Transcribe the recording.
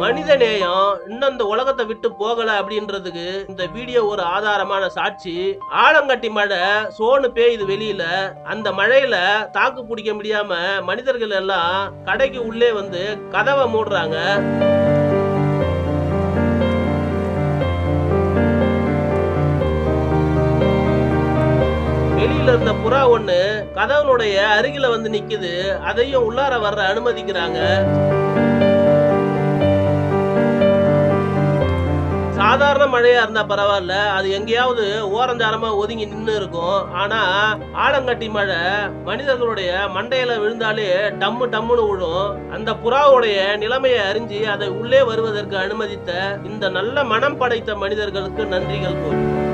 மனித நேயம் இன்னும் இந்த உலகத்தை விட்டு போகல அப்படின்றதுக்கு இந்த வீடியோ ஒரு ஆதாரமான சாட்சி. ஆலங்கட்டி மழை சோனு பெய்யுது வெளியில. அந்த மழையில தாக்கு பிடிக்க முடியாம மனிதர்கள் எல்லாம் கடைக்கு உள்ளே வந்து கதவை மூடுறாங்க. வெளியில இருந்த புறா ஒண்ணு கதவனுடைய அருகில வந்து நிக்குது. அதையும் உள்ளார வர்ற அனுமதிக்கிறாங்க. சாதாரண மழையா இருந்தா பரவாயில்ல. அது எங்கேயாவது ஓரஞ்சாரமா ஒதுங்கி நின்று இருக்கும். ஆனா ஆலங்கட்டி மழை மனிதர்களுடைய மண்டையில விழுந்தாலே டம்மு டம்முன்னு விழும் அந்த புறாவுடைய நிலைமையை அறிஞ்சு அதை உள்ளே வருவதற்கு அனுமதித்த இந்த நல்ல மனம் படைத்த மனிதர்களுக்கு நன்றிகள் கூறும்